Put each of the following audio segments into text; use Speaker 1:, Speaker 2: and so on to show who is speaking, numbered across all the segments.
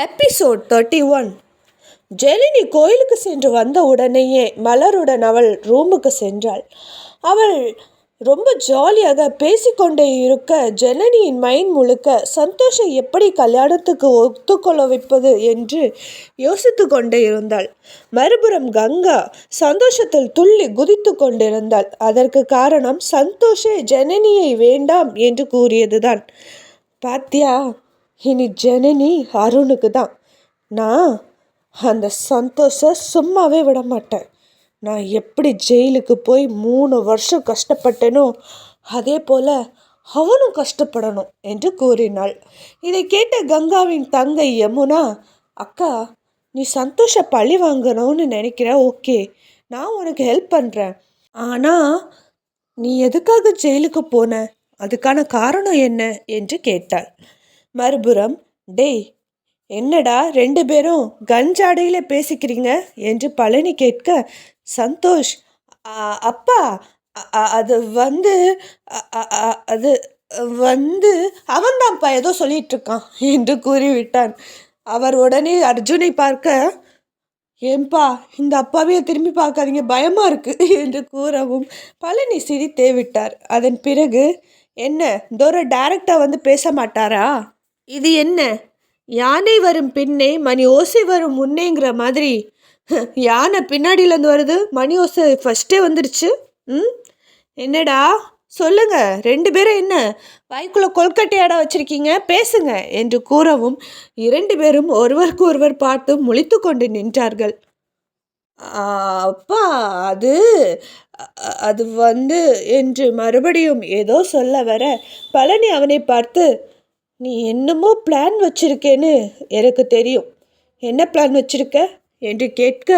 Speaker 1: Episode thirty one ஜெலினி கோயிலுக்கு சென்று வந்த உடனேயே மலருடன் அவள் ரூமுக்கு சென்றாள். அவள் ரொம்ப ஜாலியாக பேசிக்கொண்டே இருக்க ஜனனியின் மைண்ட் முழுக்க சந்தோஷை எப்படி கல்யாணத்துக்கு ஒத்துக்கொள்ள வைப்பது என்று யோசித்து கொண்டே இருந்தாள். மறுபுறம் கங்கா சந்தோஷத்தில் துள்ளி குதித்து கொண்டிருந்தாள். அதற்கு காரணம் சந்தோஷே ஜனனியை வேண்டாம் என்று கூறியதுதான். பாத்தியா? இனி ஜனனி அருணுக்கு தான் நான் அந்த சந்தோஷ சும்மாவே விட மாட்டேன் நான் எப்படி ஜெயிலுக்கு போய் மூணு வருஷம் கஷ்டப்பட்டேனோ அதே போல் அவனும் கஷ்டப்படணும் என்று கூறினாள். இதை கேட்ட கங்காவின் தங்கை யமுனா அக்கா நீ சந்தோஷ பழி வாங்கணும்னு நினைக்கிற? ஓகே நான் உனக்கு ஹெல்ப் பண்ணுறேன் ஆனால் நீ எதுக்காக ஜெயிலுக்கு போன? அதுக்கான காரணம் என்ன? என்று கேட்டாள். மறுபுறம் டேய் என்னடா ரெண்டு பேரும் கஞ்சாடையில் பேசிக்கிறீங்க? என்று பழனி கேட்க சந்தோஷ் அப்பா அது வந்து அது வந்து அவன்தான்ப்பா ஏதோ சொல்லிட்டு இருக்கான் என்று கூறிவிட்டான். அவர் உடனே அர்ஜுனை பார்க்க ஏன்பா இந்த அப்பாவையே திரும்பி பார்க்காதீங்க பயமா இருக்கு என்று கூறவும் பழனி சிரித்தே விட்டார். அதன் பிறகு என்ன தோர டைரக்டா வந்து பேச மாட்டாரா? இது என்ன? யானை வரும் பின்னே மணி ஓசை வரும் முன்னேங்கிற மாதிரி. யானை பின்னாடியிலேருந்து வருது மணி ஓசை ஃபஸ்ட்டே வந்துருச்சு. ம்? என்னடா? சொல்லுங்க ரெண்டு பேரும் என்ன? வாய்க்குள்ள இடம் வச்சிருக்கீங்க பேசுங்க என்று கூறவும் இரண்டு பேரும் ஒருவருக்கு ஒருவர் பார்த்து முழித்து கொண்டு நின்றார்கள். அப்பா அது அது வந்து என்று மறுபடியும் ஏதோ சொல்ல வர பழனி அவனை பார்த்து நீ என்னமோ பிளான் வச்சிருக்கேன்னு எனக்கு தெரியும். என்ன பிளான் வச்சிருக்க? என்று கேட்க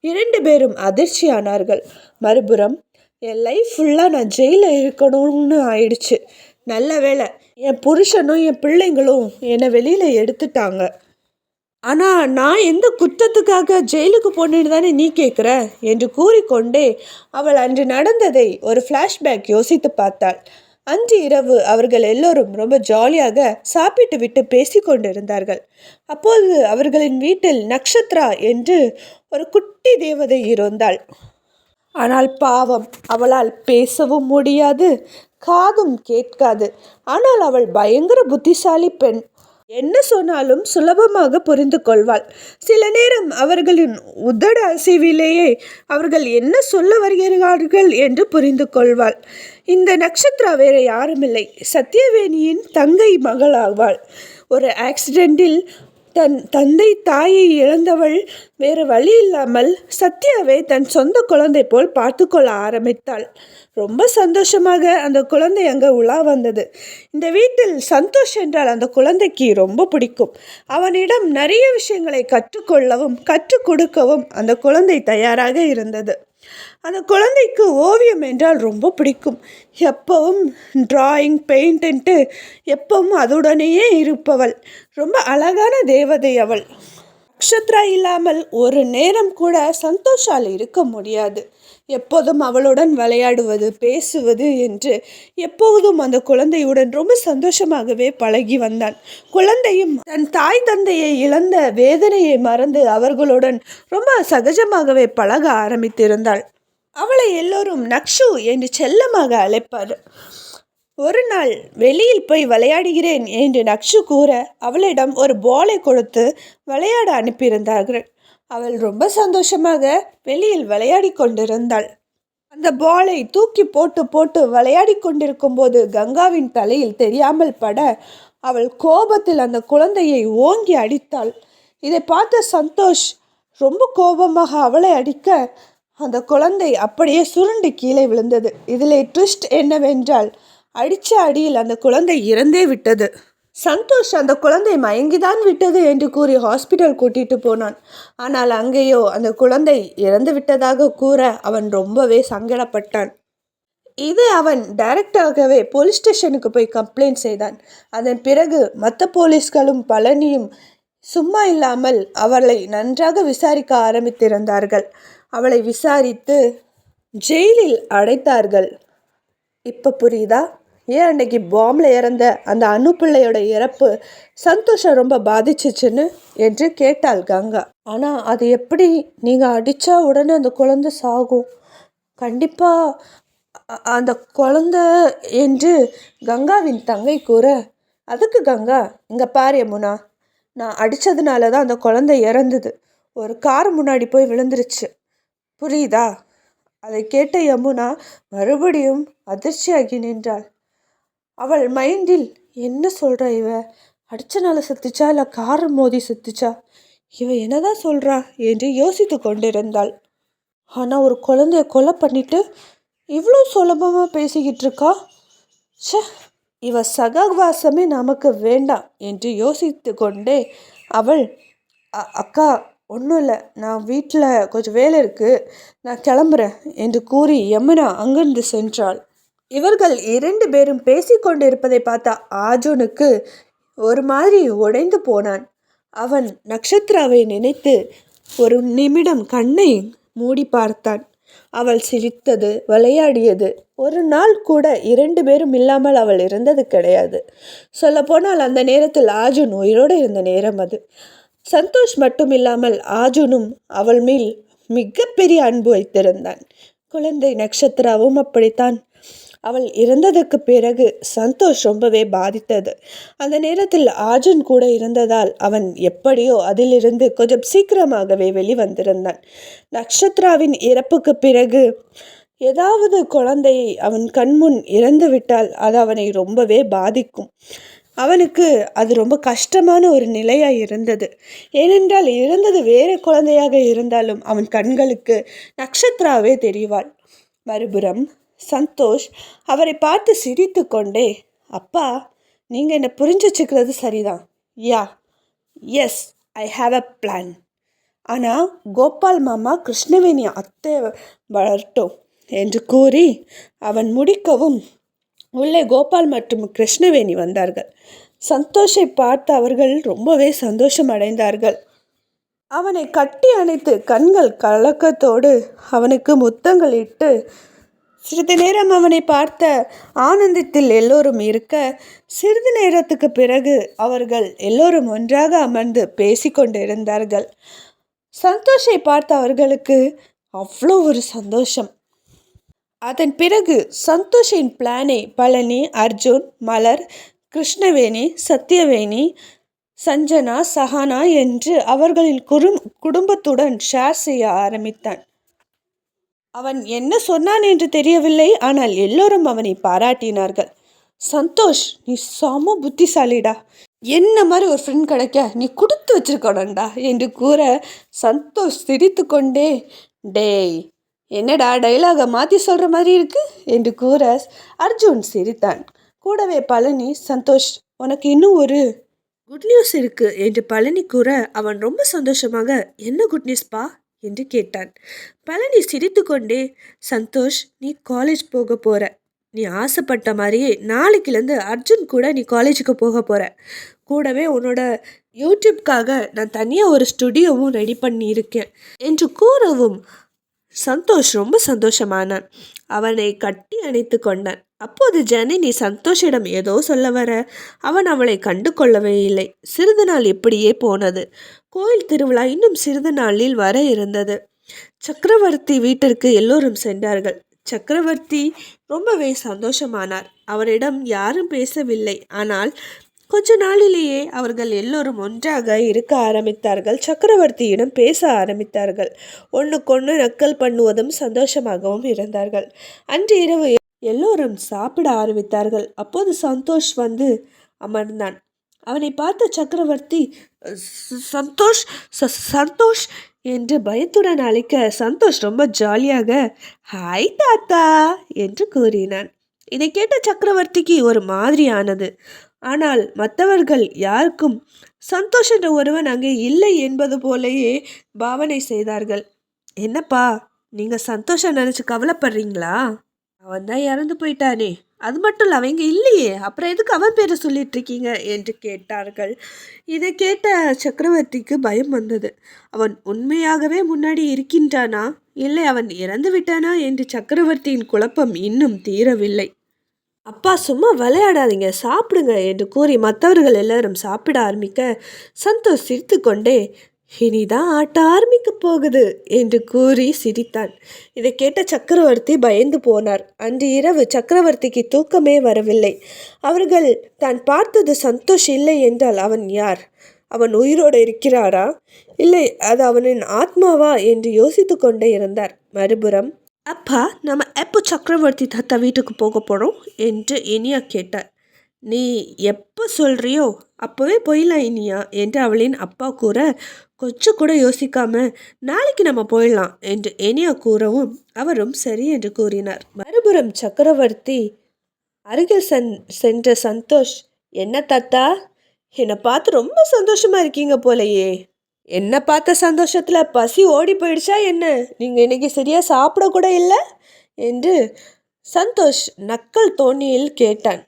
Speaker 1: இரண்டு பேரும் அதிர்ச்சியானார்கள் மறுபுறம் என் லைஃப் ஃபுல்லாக நான் ஜெயிலில் இருக்கணும்னு ஆயிடுச்சு. நல்ல வேளை என் புருஷனும் என் பிள்ளைங்களும் என்னை வெளியில் எடுத்துட்டாங்க. ஆனால் நான் எந்த குற்றத்துக்காக ஜெயிலுக்கு போனேன்னு தானே நீ கேட்குற என்று கூறிக்கொண்டே அவள் அன்று நடந்ததை ஒரு ஃப்ளாஷ்பேக் யோசித்து பார்த்தாள். அன்று இரவு அவர்கள் எல்லோரும் ரொம்ப ஜாலியாக சாப்பிட்டு விட்டு பேசி கொண்டிருந்தார்கள். அப்போது அவர்களின் வீட்டில் நக்ஷத்ரா என்று ஒரு குட்டி தேவதை இருந்தாள். ஆனால் பாவம் அவளால் பேசவும் முடியாது காதும் கேட்காது. ஆனால் அவள் பயங்கர புத்திசாலி பெண். என்ன சொன்னாலும் சுலபமாக புரிந்து கொள்வாள். சில நேரம் அவர்களின் உதட அசைவிலேயே அவர்கள் என்ன சொல்ல வருகிறார்கள் என்று புரிந்து கொள்வாள். இந்த நட்சத்திரா வேற யாருமில்லை. சத்யவேணியின் தங்கை மகளாவாள். ஒரு ஆக்சிடெண்டில் தன் தந்தை தாயை இழந்தவள் வேறு வழி இல்லாமல் சத்யாவை தன் சொந்த குழந்தை போல் பார்த்து கொள்ள ஆரம்பித்தாள். ரொம்ப சந்தோஷமாக அந்த குழந்தை அங்கே உலா வந்தது. இந்த வீட்டில் சந்தோஷ் என்றால் அந்த குழந்தைக்கு ரொம்ப பிடிக்கும். அவனிடம் நிறைய விஷயங்களை கற்றுக்கொள்ளவும் கற்றுக் கொடுக்கவும் அந்த குழந்தை தயாராக இருந்தது. அந்த குழந்தைக்கு ஓவியம் என்றால் ரொம்ப பிடிக்கும். எப்பவும் டிராயிங் பெயிண்ட்டு எப்பவும் அதுடனேயே இருப்பவள். ரொம்ப அழகான தேவதை அவள். நக்ஷத்ரா இல்லாமல் ஒரு நேரம் கூட சந்தோஷால் இருக்க முடியாது. எப்போதும் அவளுடன் விளையாடுவது பேசுவது என்று எப்போதும் அந்த குழந்தையுடன் ரொம்ப சந்தோஷமாகவே பழகி வந்தான். குழந்தையும் தன் தாய் தந்தையை இழந்த வேதனையை மறந்து அவர்களுடன் ரொம்ப சகஜமாகவே பழக ஆரம்பித்திருந்தாள். அவளை எல்லோரும் நக்ஷு என்று செல்லமாக அழைப்பார். ஒரு நாள் வெளியில் போய் விளையாடுகிறேன் என்று நக்ஷு கூற அவளிடம் ஒரு பாலை கொடுத்து விளையாட அனுப்பியிருந்தார்கள். அவள் ரொம்ப சந்தோஷமாக வெளியில் விளையாடி கொண்டிருந்தாள். அந்த பாலை தூக்கி போட்டு போட்டு விளையாடி கொண்டிருக்கும் போது கங்காவின் தலையில் தெரியாமல் பட அவள் கோபத்தில் அந்த குழந்தையை ஓங்கி அடித்தாள். இதை பார்த்த சந்தோஷ் ரொம்ப கோபமாக அவளை அடிக்க அந்த குழந்தை அப்படியே சுருண்டு கீழே விழுந்தது. இதிலே ட்விஸ்ட் என்னவென்றால் அடித்த அடியில் அந்த குழந்தை இறந்தே விட்டது. சந்தோஷ் அந்த குழந்தை மயங்கிதான் விட்டது என்று கூறி ஹாஸ்பிட்டல் கூட்டிட்டு போனான். ஆனால் அங்கேயோ அந்த குழந்தை இறந்து விட்டதாக கூற அவன் ரொம்பவே சங்கடப்பட்டான். இது அவன் டைரக்டாகவே போலீஸ் ஸ்டேஷனுக்கு போய் கம்ப்ளைண்ட் செய்தான். அதன் பிறகு மற்ற போலீஸ்களும் பழனியும் சும்மா இல்லாமல் அவளை நன்றாக விசாரிக்க ஆரம்பித்திருந்தார்கள். அவளை விசாரித்து ஜெயிலில் அடைத்தார்கள். இப்போ புரியுதா? ஏன் அன்னைக்கு பாம்பில் இறந்த அந்த அணு பிள்ளையோட இறப்பு சந்தோஷம் ரொம்ப பாதிச்சிச்சுன்னு என்று கேட்டாள் கங்கா. ஆனால் அது எப்படி நீங்கள் அடித்தா உடனே அந்த குழந்தை சாகும்? கண்டிப்பாக அந்த குழந்தை என்று கங்காவின் தங்கை கூற அதுக்கு கங்கா இங்கே பாரு யமுனா நான் அடித்ததுனால தான் அந்த குழந்தை இறந்தது. ஒரு கார் முன்னாடி போய் விழுந்துருச்சு. புரியுதா? அதை கேட்ட யமுனா மறுபடியும் அதிர்ச்சியாகி நின்றாள். அவள் மைண்டில் என்ன சொல்கிறா இவ? அடிச்சனால செத்துச்சா இல்லை கார் மோதி செத்துச்சா? இவ என்னதான் சொல்கிறா என்று யோசித்து கொண்டிருந்தாள். ஆனால் ஒரு குழந்தைய கொலை பண்ணிட்டு இவ்வளோ சுலபமாக பேசிக்கிட்டு இருக்கா? ச்சே இவ சகவாசமே நமக்கு வேண்டாம் என்று யோசித்து கொண்டே அவள் "அ- அக்கா ஒன்றும் இல்லை. நான் வீட்டில் கொஞ்சம் வேலை இருக்குது நான் கிளம்புறேன் என்று கூறி யமுனா அங்கிருந்து சென்றாள். இவர்கள் இரண்டு பேரும் பேசிக்கொண்டிருப்பதை பார்த்த ஆஜுனுக்கு ஒரு மாதிரி உடைந்து போனான். அவன் நட்சத்திராவை நினைத்து ஒரு நிமிடம் கண்ணை மூடி பார்த்தான். அவள் சிரித்தது விளையாடியது. ஒரு நாள் கூட இரண்டு பேரும் இல்லாமல் அவள் இருந்தது கிடையாது. சொல்லப்போனால் அந்த நேரத்தில் ஆஜுன் உயிரோடு இருந்த நேரம் அது. சந்தோஷ் மட்டும் இல்லாமல் ஆஜுனும் அவள் மேல் மிகப்பெரிய அன்பு வைத்திருந்தான். குழந்தை நட்சத்திராவும் அப்படித்தான். அவள் இறந்ததுக்கு பிறகு சந்தோஷ் ரொம்பவே பாதித்தது. அந்த நேரத்தில் ஆஜன் கூட இருந்ததால் அவன் எப்படியோ அதிலிருந்து கொஞ்சம் சீக்கிரமாகவே வெளிவந்திருந்தான். நக்ஷத்ராவின் இறப்புக்கு பிறகு ஏதாவது குழந்தையை அவன் கண்முன் இறந்து விட்டால் அது அவனை ரொம்பவே பாதிக்கும். அவனுக்கு அது ரொம்ப கஷ்டமான ஒரு நிலையாக இருந்தது. ஏனென்றால் இறந்தது வேறு குழந்தையாக இருந்தாலும் அவன் கண்களுக்கு நக்ஷத்ராவே தெரிவாள். மறுபுறம் சந்தோஷ் அவரை பார்த்து சிரித்து கொண்டே அப்பா நீங்கள் என்னை புரிஞ்சு வச்சுக்கிறது சரிதான். Yeah yes I have a plan. ஆனால் கோபால் மாமா கிருஷ்ணவேணி அத்தை வளரட்டும் என்று கூறி அவன் முடிக்கவும் உள்ளே கோபால் மற்றும் கிருஷ்ணவேணி வந்தார்கள். சந்தோஷை பார்த்து அவர்கள் ரொம்பவே சந்தோஷம் அடைந்தார்கள் அவனை கட்டி அணைத்து கண்கள் கலக்கத்தோடு அவனுக்கு முத்தங்கள் இட்டு சிறிது நேரம் அவனை பார்த்த ஆனந்தத்தில் எல்லோரும் இருக்க சிறிது நேரத்துக்கு பிறகு அவர்கள் எல்லோரும் ஒன்றாக அமர்ந்து பேசிக்கொண்டிருந்தார்கள் சந்தோஷை பார்த்த அவர்களுக்கு அவ்வளோ ஒரு சந்தோஷம். அதன் பிறகு சந்தோஷின் பிளானை பழனி அர்ஜுன் மலர் கிருஷ்ணவேணி சத்யவேணி சஞ்சனா சஹானா என்று அவர்களின் குடும் குடும்பத்துடன் ஷேர் செய்ய ஆரம்பித்தான். அவன் என்ன சொன்னான் என்று தெரியவில்லை. ஆனால் எல்லோரும் அவனை பாராட்டினார்கள். சந்தோஷ் நீ செம புத்திசாலிடா. என்ன மாதிரி ஒரு ஃப்ரெண்ட் கிடைக்க? நீ கொடுத்து வச்சிருக்கணும்டா என்று கூற சந்தோஷ் சிரித்து கொண்டே டேய் என்னடா டைலாகை மாற்றி சொல்கிற மாதிரி இருக்கு? என்று கூற அர்ஜுன் சிரித்தான். கூடவே பழனி சந்தோஷ் உனக்கு இன்னும் ஒரு குட் நியூஸ் இருக்கு என்று பழனி கூற அவன் ரொம்ப சந்தோஷமாக என்ன குட் நியூஸ்பா என்று கேட்டான். பழனி சிரித்துக்கொண்டே சந்தோஷ் நீ காலேஜ் போக போற. நீ ஆசைப்பட்ட மாதிரியே நாளைக்குலேருந்து அர்ஜுன் கூட நீ காலேஜுக்கு போக போற. கூடவே உன்னோட யூடியூப்காக நான் தனியாக ஒரு ஸ்டுடியோவும் ரெடி பண்ணியிருக்கேன் என்று கூறவும் சந்தோஷ் ரொம்ப சந்தோஷமானான். அவனை கட்டி அணைத்து கொண்டான். அப்போது ஜனனி சந்தோஷிடம் ஏதோ சொல்ல வர? அவன் அவளை கண்டு கொள்ளவே இல்லை. சிறிது நாள் இப்படியே போனது. கோயில் திருவிழா இன்னும் சிறிது நாளில் வர இருந்தது. சக்கரவர்த்தி வீட்டிற்கு எல்லோரும் சென்றார்கள். சக்கரவர்த்தி ரொம்பவே சந்தோஷமானார். அவரிடம் யாரும் பேசவில்லை. ஆனால் கொஞ்ச நாளிலேயே அவர்கள் எல்லோரும் ஒன்றாக இருக்க ஆரம்பித்தார்கள். சக்கரவர்த்தியிடம் பேச ஆரம்பித்தார்கள். ஒன்றுக்கொன்று நக்கல் பண்ணுவதும் சந்தோஷமாகவும் இருந்தார்கள். அன்று இரவு எல்லோரும் சாப்பிட ஆரம்பித்தார்கள். அப்போது சந்தோஷ் வந்து அமர்ந்தான். அவனை பார்த்த சக்கரவர்த்தி சந்தோஷ் ச- சந்தோஷ் என்று பயத்துடன் அழைக்க சந்தோஷ் ரொம்ப ஜாலியாக ஹாய் தாத்தா என்று கூறினான். இதை கேட்ட சக்கரவர்த்திக்கு ஒரு மாதிரியானது. ஆனால் மற்றவர்கள் யாருக்கும் சந்தோஷ் என்ற ஒருவன் அங்கே இல்லை என்பது போலேயே பாவனை செய்தார்கள். என்னப்பா நீங்கள் சந்தோஷம் நினச்சி கவலைப்படுறீங்களா? அவன் தான் இறந்து போயிட்டானே. அது மட்டும் இல்லை அவங்க இல்லையே. அப்புறம் எதுக்கு அவன் பேரை சொல்லிட்டு இருக்கீங்க? என்று கேட்டார்கள். இதை கேட்ட சக்கரவர்த்திக்கு பயம் வந்தது. அவன் உண்மையாகவே முன்னாடி இருக்கின்றானா? இல்லை அவன் இறந்து விட்டானா? என்று சக்கரவர்த்தியின் குழப்பம் இன்னும் தீரவில்லை. அப்பா சும்மா விளையாடாதீங்க. சாப்பிடுங்க என்று கூறி மற்றவர்கள் எல்லாரும் சாப்பிட ஆரம்பிக்க சந்தோஷ் சிரித்து கொண்டே இனிதான் ஆட்ட ஆரம்பிக்க போகுது என்று கூறி சிரித்தான். இதை கேட்ட சக்கரவர்த்தி பயந்து போனார். அன்று இரவு சக்கரவர்த்திக்கு தூக்கமே வரவில்லை. அவர்கள் தான் பார்த்தது சந்தோஷ் இல்லை என்றால் அவன் யார்? அவன் உயிரோடு இருக்கிறாரா? இல்லை அது அவனின் ஆத்மாவா? என்று யோசித்து கொண்டே இருந்தார். மறுபுறம் அப்பா நம்ம எப்போ சக்கரவர்த்தி தாத்தா வீட்டுக்கு போக போகிறோம் என்று இனியா கேட்டார். நீ எப்போ சொல்கிறியோ அப்போவே போயிடலாம் இனியா என்று அவளின் அப்பா கூற கொஞ்சம் கூட யோசிக்காம நாளைக்கு நம்ம போயிடலாம் என்று இனியா கூறவும் அவரும் சரி என்று கூறினார். மறுபுறம் சக்கரவர்த்தி அருகில் சென் சென்ற சந்தோஷ் என்ன தாத்தா? என்னை பார்த்து ரொம்ப சந்தோஷமாக இருக்கீங்க போலயே. என்ன பார்த்த சந்தோஷத்தில் பசி ஓடி போயிடுச்சா என்ன? நீங்கள் இன்றைக்கி சரியாக சாப்பிடக்கூட இல்லை? என்று சந்தோஷ் நக்கல் தோணியில் கேட்டான்.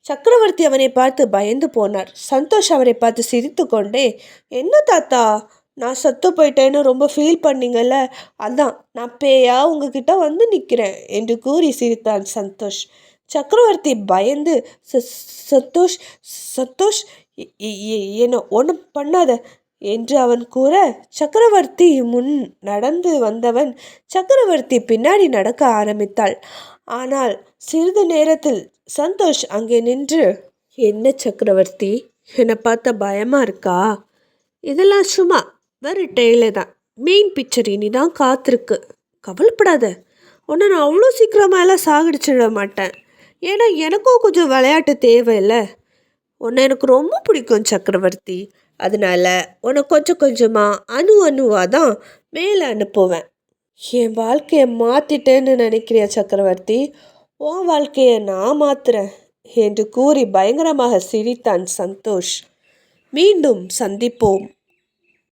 Speaker 1: சக்கரவர்த்தி அவனை பார்த்து பயந்து போனார். சந்தோஷ் அவரை பார்த்து சிரித்து கொண்டே என்ன தாத்தா? நான் சத்து போயிட்டேன்னு ரொம்ப ஃபீல் பண்ணீங்கல்ல? அதான் நான் பேயா உங்ககிட்ட வந்து நிற்கிறேன் என்று கூறி சிரித்தான் சந்தோஷ். சக்கரவர்த்தி பயந்து "ச- சந்தோஷ் சந்தோஷ் என்ன ஒன்றும் பண்ணாத. என்று அவன் கூற சக்கரவர்த்தி முன் நடந்து வந்தவன் சக்கரவர்த்தி பின்னாடி நடக்க ஆரம்பித்தாள். ஆனால் சிறிது நேரத்தில் சந்தோஷ் அங்கே நின்று என்ன சக்கரவர்த்தி? என்னை பார்த்த பயமா இருக்கா? இதெல்லாம் சும்மா வெறும் டெய்லே தான். மெயின் பிக்சர் இனி தான் காத்திருக்கு. கவலைப்படாத. உன்னை நான் அவ்வளோ சீக்கிரமாக எல்லாம் சாகடிச்சிட மாட்டேன். ஏன்னா எனக்கும் கொஞ்சம் விளையாட்டு தேவையில்ல. உன்னை எனக்கு ரொம்ப பிடிக்கும் சக்கரவர்த்தி. அதனால உன்னை கொஞ்சம் கொஞ்சமாக அணு அணுவாக தான் மேலே அனுப்புவேன். என் வாழ்க்கையை மாற்றிட்டேன்னு நினைக்கிறியா சக்கரவர்த்தி? உன் வாழ்க்கையை நான் மாத்துறேன் என்று கூறி பயங்கரமாக சிரித்தான் சந்தோஷ். மீண்டும் சந்திப்போம்.